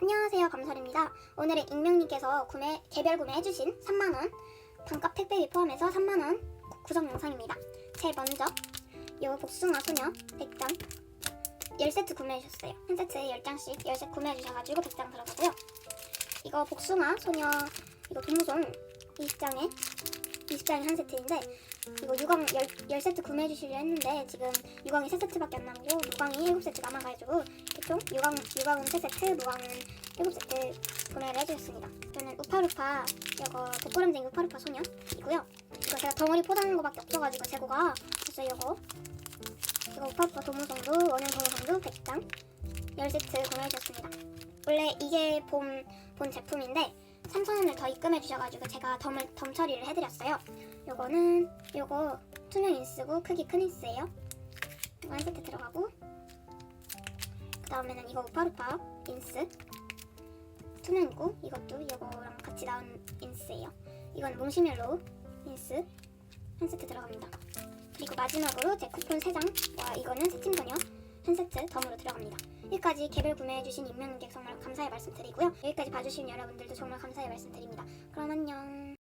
안녕하세요 감설입니다. 오늘은 익명님께서 구매 개별 구매해주신 3만원 반값 택배비 포함해서 3만원 구성 영상입니다. 제일 먼저 요 복숭아 소녀 100장 10세트 구매해주셨어요. 한 세트에 10장씩 10세 구매해주셔가지고 100장 들어가고요. 이거 복숭아 소녀 이거 동무송 20장에 20장이 한 세트인데 이거 10, 10세트 구매해 주시려 했는데 지금 유광이 3세트밖에 안 남고 무광이 7세트 남아가지고 총 유광, 유광은 3세트, 무광은 7세트 구매를 해주셨습니다. 저는 우파루파 이거 독고름쟁이 우파루파 소녀이고요. 이거 제가 덩어리 포장한 거밖에 없어가지고 재고가 그래서 이거 이거 우파루파 도무성도 원형 도무성도 100장 10세트 구매해 주셨습니다. 원래 이게 본, 본 제품인데 3,000원을 더 입금해 주셔가지고 제가 덤을, 덤 처리를 해드렸어요. 요거는 요거 투명 인스고 크기 큰 인스예요. 한 세트 들어가고 그 다음에는 이거 우파루파 인스 투명이고 이것도 이거랑 같이 나온 인스예요. 이건 몽시멜로우 인스 한 세트 들어갑니다. 그리고 마지막으로 제 쿠폰 3장과 이거는 스팀소녀 한 세트 덤으로 들어갑니다. 여기까지 개별 구매해주신 익명님께 정말 감사의 말씀드리고요. 여기까지 봐주신 여러분들도 정말 감사의 말씀드립니다. 그럼 안녕.